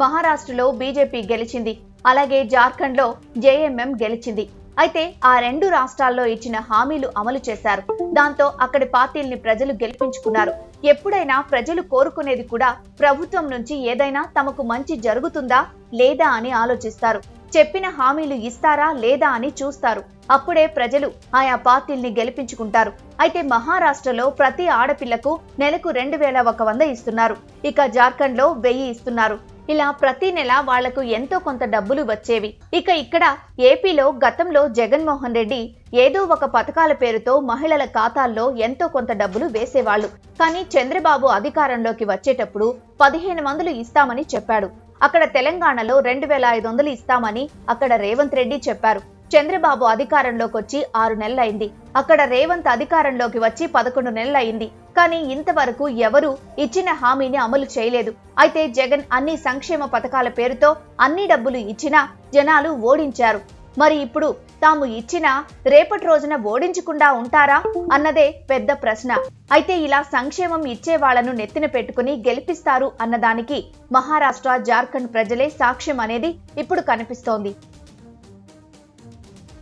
మహారాష్ట్రలో బీజేపీ గెలిచింది. అలాగే జార్ఖండ్లో జేఎంఎం గెలిచింది. అయితే ఆ రెండు రాష్ట్రాల్లో ఇచ్చిన హామీలు అమలు చేశారు. దాంతో అక్కడి పార్టీల్ని ప్రజలు గెలిపించుకున్నారు. ఎప్పుడైనా ప్రజలు కోరుకునేది కూడా ప్రభుత్వం నుంచి ఏదైనా తమకు మంచి జరుగుతుందా లేదా అని ఆలోచిస్తారు. చెప్పిన హామీలు ఇస్తారా లేదా అని చూస్తారు. అప్పుడే ప్రజలు ఆయా పార్టీల్ని గెలిపించుకుంటారు. అయితే మహారాష్ట్రలో ప్రతి ఆడపిల్లకు నెలకు రెండు వేల ఒక వంద ఇస్తున్నారు. ఇక జార్ఖండ్లో వెయ్యి ఇస్తున్నారు. ఇలా ప్రతి నెల వాళ్ళకు ఎంతో కొంత డబ్బులు వచ్చేవి. ఇక ఇక్కడ ఏపీలో గతంలో జగన్మోహన్ రెడ్డి ఏదో ఒక పథకాల పేరుతో మహిళల ఖాతాల్లో ఎంతో కొంత డబ్బులు వేసేవాళ్ళు. కానీ చంద్రబాబు అధికారంలోకి వచ్చేటప్పుడు పదిహేను వందలు ఇస్తామని చెప్పాడు. అక్కడ తెలంగాణలో రెండు వేల ఐదు వందలు ఇస్తామని అక్కడ రేవంత్ రెడ్డి చెప్పారు. చంద్రబాబు అధికారంలోకి వచ్చి ఆరు నెలలైంది. అక్కడ రేవంత్ అధికారంలోకి వచ్చి పదకొండు నెలలైంది. కానీ ఇంతవరకు ఎవరూ ఇచ్చిన హామీని అమలు చేయలేదు. అయితే జగన్ అన్ని సంక్షేమ పథకాల పేరుతో అన్ని డబ్బులు ఇచ్చినా జనాలు ఓడించారు. మరి ఇప్పుడు తాము ఇచ్చిన రేపటి రోజున ఓడించకుండా ఉంటారా అన్నదే పెద్ద ప్రశ్న. అయితే ఇలా సంక్షేమం ఇచ్చే వాళ్ళను నెత్తిన పెట్టుకుని గెలిపిస్తారు అన్నదానికి మహారాష్ట్ర జార్ఖండ్ ప్రజలే సాక్ష్యం అనేది ఇప్పుడు కనిపిస్తోంది.